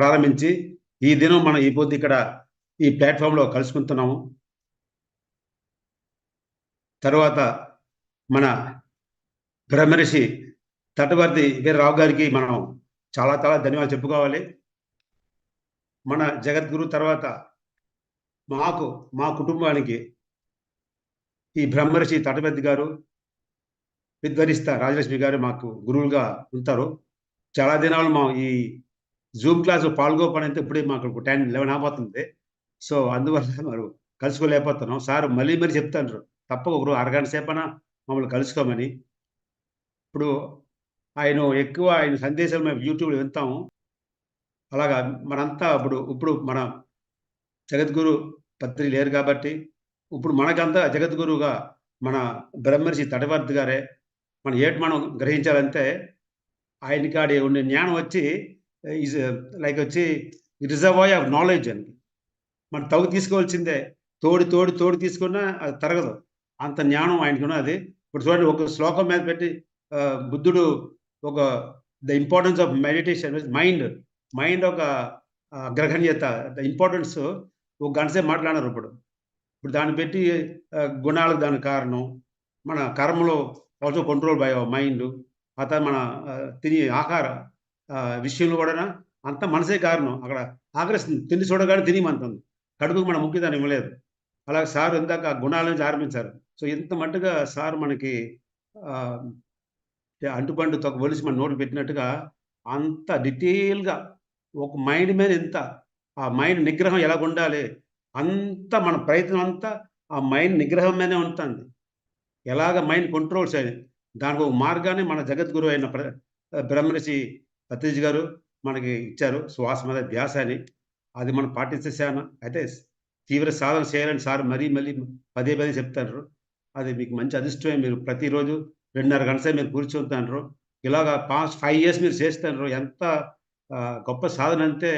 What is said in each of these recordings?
ప్రారంభించి ఈ దినం మనం ఈ పొద్దు ఇక్కడ ఈ ప్లాట్ఫామ్లో కలుసుకుంటున్నాము. తర్వాత మన బ్రహ్మర్షి తటవర్తి వీరరావు గారికి మనం చాలా చాలా ధన్యవాదాలు చెప్పుకోవాలి. మన జగద్గురు తర్వాత మాకు మా కుటుంబానికి ఈ బ్రహ్మర్షి తటవర్తి గారు విద్వరిస్త రాజలక్ష్మి గారు మాకు గురువులుగా ఉంటారు. చాలా దినాలు మా ఈ జూమ్ క్లాస్ పాల్గొపడంటే ఇప్పుడే మాకు టెన్ లెవెన్ అయిపోతుంది సో అందువల్ల మరి కలుసుకోలేకపోతున్నాం. సార్ మళ్ళీ మరి చెప్తాను తప్పక ఒకరు అరగంట సేపన మమ్మల్ని కలుసుకోమని. ఇప్పుడు ఆయన ఎక్కువ ఆయన సందేశాలు మేము యూట్యూబ్లో వింటాము. అలాగా మనంతా ఇప్పుడు ఇప్పుడు మన జగద్గురు పత్రి లేరు కాబట్టి ఇప్పుడు మనకంతా జగద్గురుగా మన బ్రహ్మర్షి తటవర్తి గారే. మనం ఏటి మనం గ్రహించాలంటే ఆయన కాడి ఉండే జ్ఞానం వచ్చి ఈజ్ లైక్ వచ్చి రిజర్వాయ్ ఆఫ్ నాలెడ్జ్ అని మనం తగు తీసుకోవాల్సిందే. తోడి తోడి తోడి తీసుకున్నా అది తరగదు. అంత జ్ఞానం ఆయనకి ఉన్నది ఇప్పుడు చూడండి ఒక శ్లోకం మీద పెట్టి బుద్ధుడు ఒక the importance of meditation mind mind ఒక గ్రహణీయత. ద ఇంపార్టెన్స్ ఒక గంట మాట్లాడారు ఇప్పుడు. ఇప్పుడు దాన్ని పెట్టి ఆ, గుణాలకు దాని కారణం. మన కర్మలో ఆల్సో కంట్రోల్ బై మైండ్ ఆ తర్వాత మన తిని ఆహార. విషయంలో కూడా అంత మనసే కారణం. అక్కడ ఆకలిస్తుంది తిండి చూడగానే తినిమంటుంది కడుపుకు మన ముఖ్య ఇవ్వలేదు. అలాగే సార్ ఇందాక ఆ గుణాల నుంచి ఆరంభించారు. సో ఇంత మట్టుగా సార్ మనకి అంటుపండు తొక్క ఒలిసి మన నోటు పెట్టినట్టుగా అంత డీటెయిల్గా ఒక మైండ్ మీద ఎంత ఆ మైండ్ నిగ్రహం ఎలా ఉండాలి? అంత మన ప్రయత్నం అంతా ఆ మైండ్ నిగ్రహం మీదే ఉంటుంది. ఎలాగ మైండ్ కంట్రోల్స్ అయింది దానికి ఒక మార్గాన్ని మన జగద్గురు అయిన బ్రహ్మర్షి సతీష్ గారు మనకి ఇచ్చారు శ్వాస మీద ధ్యాస అని. అది మనం పాటించేసాను అయితే తీవ్ర సాధన చేయాలని సార్ మరీ మళ్ళీ పదే పదే చెప్తారు అది మీకు మంచి అదృష్టమే. మీరు ప్రతిరోజు రెండున్నర గంటసే మీరు కూర్చుంటారు ఇలాగా పాస్ట్ ఫైవ్ ఇయర్స్ మీరు చేస్తున్నారు ఎంత గొప్ప సాధన అంటే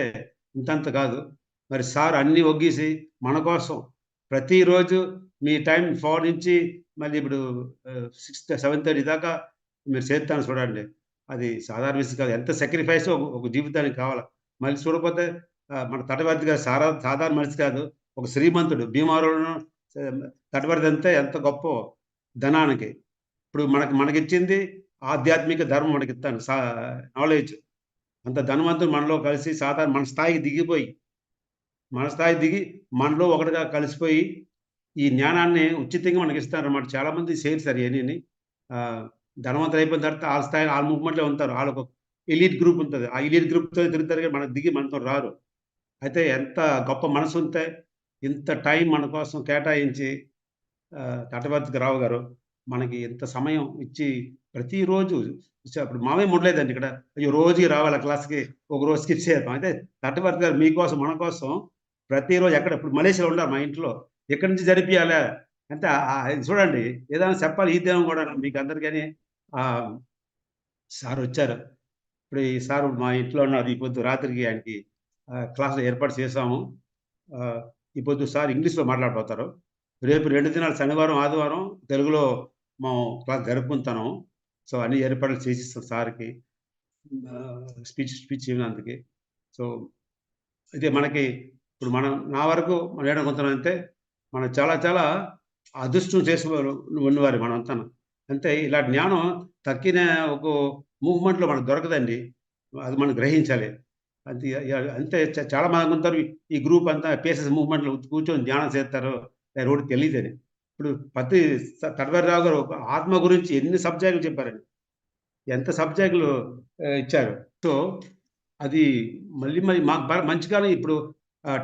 ఇంతంత కాదు. మరి సార్ అన్నీ ఒగ్గేసి మన కోసం ప్రతిరోజు మీ టైం ఫోర్ నుంచి మళ్ళీ ఇప్పుడు సిక్స్ సెవెన్ థర్టీ దాకా మీరు చేస్తాను చూడండి. అది సాధారణ విషయం కాదు. ఎంత సాక్రిఫైస్ ఒక జీవితానికి కావాలి. మళ్ళీ చూడకపోతే మన తటవర్తి గారు సారా సాధారణ మనిషి కాదు. ఒక శ్రీమంతుడు భీమారులను తటవర్తి అంతే ఎంత గొప్ప ధనానికి. ఇప్పుడు మనకి మనకిచ్చింది ఆధ్యాత్మిక ధర్మం మనకి ఇస్తాను. సా నాలెడ్జ్ అంత ధనవంతుడు మనలో కలిసి సాధారణ మన స్థాయికి దిగిపోయి మన స్థాయి దిగి మనలో ఒకటిగా కలిసిపోయి ఈ జ్ఞానాన్ని ఉచితంగా మనకి ఇస్తారన్నమాట చాలామంది చేరు సార్ చేరుతారు ధనవంతులు అయిపోయిన తర్వాత ఆ స్థాయి ఆ మూవ్మెంట్లో ఉంటారు. వాళ్ళకు ఎలీట్ గ్రూప్ ఉంటుంది. ఆ ఎలీట్ గ్రూప్తో తిరుగుతారు కానీ మనకు దిగి మనతో రారు. అయితే ఎంత గొప్ప మనసు ఉంటే ఇంత టైం మన కోసం కేటాయించి ఆ, రావు గారు మనకి ఎంత సమయం ఇచ్చి ప్రతిరోజు అప్పుడు మామే ఉండలేదండి ఇక్కడ. అయ్యో రోజుకి రావాలి క్లాస్కి ఒక రోజు స్కిప్ చేద్దాం అయితే తటవర్తి గారు మీకోసం మన కోసం ప్రతిరోజు ఎక్కడ ఇప్పుడు మలేషియాలో ఉండాలి మా ఇంట్లో. ఎక్కడి నుంచి జరిపియాలా? అంటే చూడండి. ఏదైనా చెప్పాలి ఈ దేవం కూడా మీకు అందరికీ సార్ వచ్చారు ఇప్పుడు ఈ సార్ మా ఇంట్లో ఉన్నారు. ఈ పొద్దు రాత్రికి ఆయనకి క్లాసులు ఏర్పాటు చేశాము. ఈ పొద్దు సార్ ఇంగ్లీష్లో మాట్లాడిపోతారు రేపు రెండు దినాలు శనివారం ఆదివారం తెలుగులో మేము క్లాస్ జరుపుకుంటాము సో అన్ని ఏర్పాట్లు చేసిస్తాం సార్కి. స్పీచ్ స్పీచ్ ఇవ్వడానికి సో అయితే మనకి ఇప్పుడు మనం నా వరకు మనం ఏమనుకుంటున్నాం మనం చాలా చాలా అదృష్టం చేసేవారు ఉన్నవారు మనం అంతా అంటే ఇలా జ్ఞానం తక్కిన ఒక మూవ్మెంట్లో మనకు దొరకదండి. అది మనం గ్రహించాలి. అంతే అంతే చాలా మంది ఉంటారు. ఈ గ్రూప్ అంతా పేసెస్ మూవ్మెంట్లో కూర్చొని ధ్యానం చేస్తారు. రోడ్డు తెలియదని ఇప్పుడు ప్రతి తడవరిరావు గారు ఒక ఆత్మ గురించి ఎన్ని సబ్జెక్టులు చెప్పారండి? ఎంత సబ్జెక్టులు ఇచ్చారు? సో అది మళ్ళీ మళ్ళీ మాకు బాగా మంచిగానే ఇప్పుడు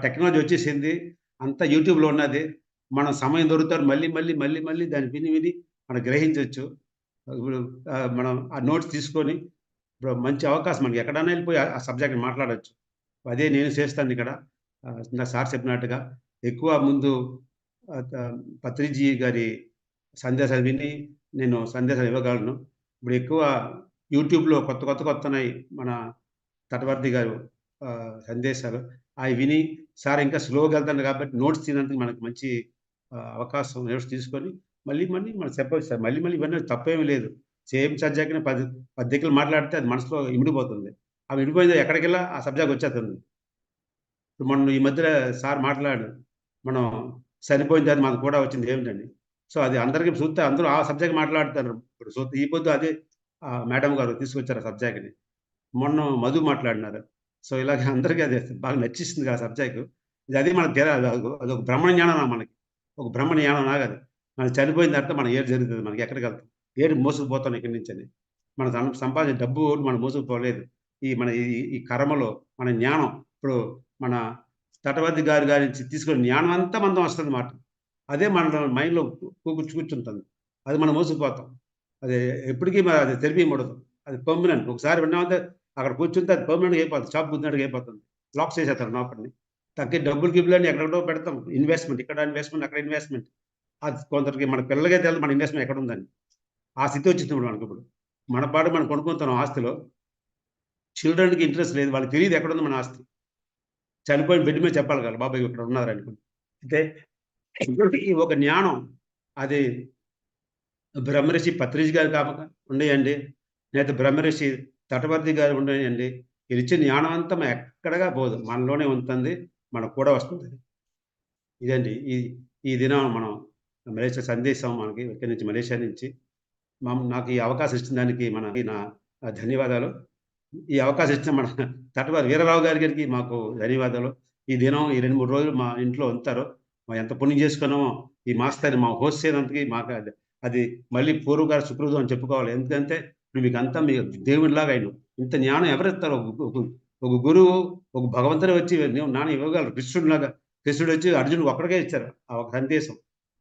టెక్నాలజీ వచ్చేసింది. అంతా యూట్యూబ్లో ఉన్నది. మనం సమయం దొరుకుతారు. మళ్ళీ మళ్ళీ మళ్ళీ మళ్ళీ దాన్ని విని విని మనం గ్రహించవచ్చు ఇప్పుడు మనం ఆ నోట్స్ తీసుకొని ఇప్పుడు మంచి అవకాశం మనకి ఎక్కడైనా వెళ్ళిపోయి ఆ- సబ్జెక్ట్ మాట్లాడవచ్చు అదే నేను చేస్తాను ఇక్కడ. నా సార్ చెప్పినట్టుగా ఎక్కువ ముందు పత్రిజీ గారి సందేశాలు విని నేను సందేశాలు ఇవ్వగలను. ఇప్పుడు ఎక్కువ యూట్యూబ్లో కొత్త కొత్త కొత్తనాయి మన తటవర్తి గారు సందేశాలు. అవి విని సార్ ఇంకా స్లోగా వెళ్తాను కాబట్టి నోట్స్ తినడానికి మనకు మంచి అవకాశం నోట్స్ తీసుకొని మళ్ళీ మళ్ళీ మనం చెప్పవచ్చు సార్ మళ్ళీ మళ్ళీ ఇవన్నీ తప్పేమీ లేదు. సేమ్ సబ్జెక్ట్ని పది పది దిక్కులు మాట్లాడితే అది మనసులో ఇమిడిపోతుంది. ఆ విడిపోయింది ఎక్కడికెళ్ళా ఆ సబ్జెక్ట్ వచ్చేస్తుంది. ఇప్పుడు మొన్న ఈ మధ్య సార్ మాట్లాడు మనం చనిపోయింది అది మనకు కూడా వచ్చింది ఏమిటండి? సో అది అందరికీ చూస్తే అందరూ ఆ సబ్జెక్ట్ మాట్లాడుతారు ఇప్పుడు చూస్తే ఈ పొద్దు అదే ఆ మేడం గారు తీసుకొచ్చారు ఆ సబ్జెక్ట్ని. మొన్న మధు మాట్లాడినారు. సో ఇలాగ అందరికీ అది బాగా నచ్చిస్తుంది ఆ సబ్జెక్ట్. ఇది అది మనకు తెలియదు అది ఒక బ్రహ్మ జ్ఞానం మనకి? ఒక బ్రహ్మ జ్ఞానం నాగది మనం చనిపోయిన తర్వాత మనం ఏడు జరుగుతుంది మనకి ఎక్కడికి వెళ్తాం? ఏడు మోసుకుపోతాం ఇక్కడి నుంచి అని మన సంపాదించిన డబ్బు మనం మోసుకుపోలేదు. ఈ మన ఈ ఈ కర్మలో మన జ్ఞానం ఇప్పుడు మన తటవర్తి గారి గారి నుంచి తీసుకున్న జ్ఞానం అంతా మనం వస్తుంది మాట. అదే మన మైండ్లో కూర్చు కూర్చుంటుంది. అది మనం మోసుకుపోతాం. అది ఎప్పటికీ మరి అది తెలిపి ముడదు. అది పర్మనెంట్ ఒకసారి విన్నామంటే అక్కడ కూర్చుంటే అది పర్మనెంట్గా అయిపోతుంది. షాప్ కూర్చున్నట్టుగా అయిపోతుంది. లాక్ చేసేస్తారు లోపలిని తగ్గే డబ్బులు గిబ్బులని ఎక్కడెక్కడో పెడతాం. ఇన్వెస్ట్మెంట్ ఇక్కడ ఇన్వెస్ట్మెంట్ అక్కడ ఇన్వెస్ట్మెంట్. అది కొందరికి మన పిల్లలకే తెలియదు మన ఇన్వెస్ట్మెంట్ ఎక్కడ ఉందని ఆ స్థితి వచ్చింది ఇప్పుడు మనకి ఇప్పుడు. మన పాటు మనం కొనుక్కుంటున్నాం ఆస్తిలో చిల్డ్రన్కి ఇంట్రెస్ట్ లేదు వాళ్ళకి తెలియదు ఎక్కడ ఉంది మన ఆస్తి. చనిపోయిన బిడ్డ మీద చెప్పాలి కదా బాబాయ్ ఇక్కడ ఉన్నారు అనుకుని అయితే ఈ ఒక జ్ఞానం అది బ్రహ్మర్షి పత్రిజ్ గారు కాక ఉండేయండి లేదా బ్రహ్మర్షి తటవర్తి గారు ఉండేయండి ఇది ఇచ్చిన జ్ఞానం అంతా ఎక్కడగా పోదు మనలోనే ఉంటుంది మనకు కూడా వస్తుంది. ఇదండి ఈ ఈ దినం మనం మలేషియా సందేశం మనకి ఇక్కడి నుంచి మలేషియా నుంచి. మా నాకు ఈ అవకాశం ఇచ్చిన దానికి మన నా ధన్యవాదాలు. ఈ అవకాశం ఇచ్చిన మన తటవారి వీరరావు గారి గారికి మాకు ధన్యవాదాలు. ఈ దినం ఈ రెండు మూడు రోజులు మా ఇంట్లో ఉంటారు. మా ఎంత పుణ్యం చేసుకున్నామో ఈ మాస్తాన్ని మా హోస్ట్ చేయడానికి మాకు అది అది మళ్ళీ పూర్వగారు సుకృతం అని చెప్పుకోవాలి. ఎందుకంటే మీకు అంతా మీ దేవుడిలాగా అయిన ఇంత జ్ఞానం ఎవరిస్తారు ఒక ఒక- గురువు ఒక భగవంతుడు వచ్చి నేను నాన్న ఇవ్వగలరు. కృష్ణుడిలాగా కృష్ణుడు వచ్చి అర్జునుడు ఒక్కడికే ఇచ్చారు ఆ ఒక సందేశం.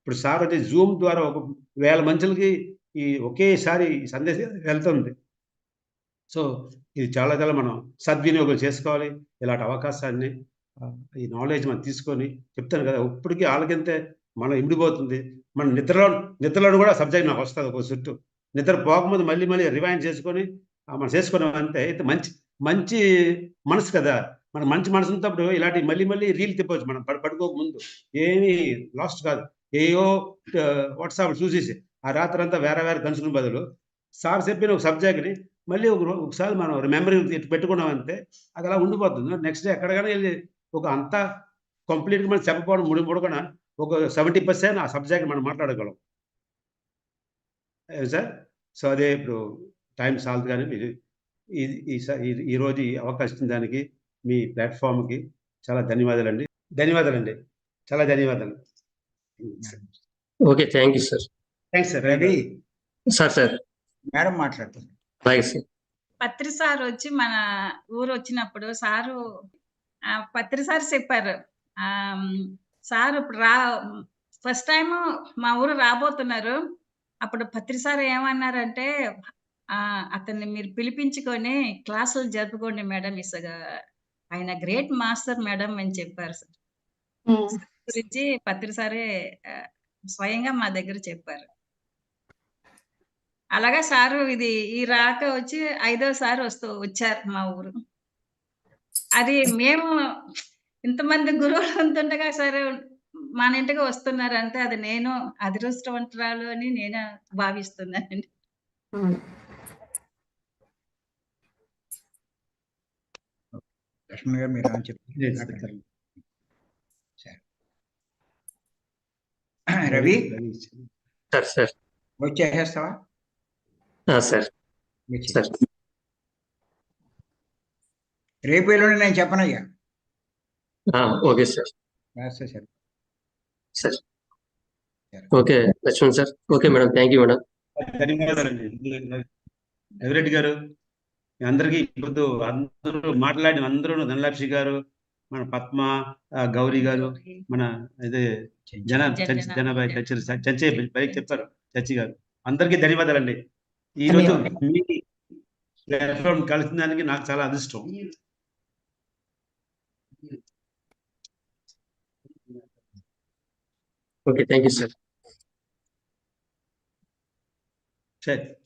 ఇప్పుడు సార్ వచ్చి జూమ్ ద్వారా ఒక వేల మనుషులకి ఈ ఒకేసారి ఈ సందేశం వెళ్తుంది. సో ఇది చాలా చాలా మనం సద్వినియోగం చేసుకోవాలి. ఇలాంటి అవకాశాన్ని ఈ నాలెడ్జ్ మనం తీసుకొని చెప్తాను కదా ఇప్పటికీ వాళ్ళకింతే మనం ఇమిడిపోతుంది. మన నిద్రలో నిద్రలో కూడా సబ్జెక్ట్ నాకు వస్తుంది ఒక చుట్టూ. నిద్ర పోకముందు మళ్ళీ మళ్ళీ రివైండ్ చేసుకొని మనం చేసుకున్నాం అంతే అయితే మంచి మంచి మనసు కదా. మన మంచి మనసు ఉన్నప్పుడు ఇలాంటి మళ్ళీ మళ్ళీ రీల్ తిప్పవచ్చు మనం పడుకోక ముందు ఏమీ లాస్ట్ కాదు. ఏయో వాట్సాప్ చూసేసి. ఆ రాత్రి అంతా వేరే వేరే కనుసుకుని బదులు. సార్ చెప్పిన ఒక సబ్జెక్ట్ని మళ్ళీ ఒక ఒకసారి మనం మెమరీ పెట్టుకున్నామంటే అది అలా ఉండిపోతుంది. నెక్స్ట్ డే ఎక్కడికైనా వెళ్ళి ఒక అంతా కంప్లీట్గా మనం చెప్పకపోవడం ముడి ముడకుండా ఒక సెవెంటీ పర్సెంట్ ఆ సబ్జెక్ట్ మనం మాట్లాడగలం. సార్? సో అదే ఇప్పుడు టైం సాల్వ్ కానీ మీరు ఈ ఈ ఈ- ఈ అవకాశం ఇచ్చిన దానికి మీ ప్లాట్ఫామ్కి చాలా ధన్యవాదాలండి. ధన్యవాదాలండి. చాలా ధన్యవాదాలు. Okay thank you sir. Thanks sir Ravi sir sir. Madam మాట్లాడుతుంది అలాగే సార్. పత్రి సార్ వచ్చి మన ఊరు వచ్చినప్పుడు సారు ఆ, పత్రి సార్ చెప్పారు. ఆ, సార్ ఇప్పుడు రా ఫస్ట్ టైం మా ఊరు రాబోతున్నారు. అప్పుడు పత్రి సార్ ఏమన్నారంటే ఆ, అతన్ని మీరు పిలిపించుకొని క్లాసులు జరుపుకోండి మేడం ఇసగా ఆయన గ్రేట్ మాస్టర్ మేడం అని చెప్పారు సార్. గురించి పత్రి సారే స్వయంగా మా దగ్గర చెప్పారు. అలాగా సారు ఇది ఈ రాక వచ్చి ఐదో సారి వస్తూ వచ్చారు మా ఊరు. అది మేము ఇంతమంది గురువులు ఉంటుండగా సరే మన ఇంటికి వస్తున్నారు అంటే అది నేను అదృష్టవంతురాలు అని నేను భావిస్తున్నానండి. లక్ష్మణ్ గారు మీరు అని చెప్పారు సరే. రవి. Sir sir. వచ్చేసేస్తావా ఆ, సార్. సార్. రేపు ఎల్లుండి నేను చెప్పనయ్యా ఆ, ఓకే సార్. సరే. Sir. Okay Lakshman sir. Okay madam. Thank you madam. ధన్యవాదాలండి. రవిరెడ్డి గారు మీ అందరికీ ఇప్పుడు అందరూ మాట్లాడిన అందరూ ధనలక్ష్మి గారు మన పద్మ గౌరీ గారు మన ఇది జన జన- జనబాయ్ చర్చ పైకి చెప్పారు చర్చి గారు. అందరికీ ధన్యవాదాలండి. ఈ రోజు మీ ప్లాట్ఫామ్ కలిసిన దానికి నాకు చాలా అదృష్టం. Okay thank you sir. సరే.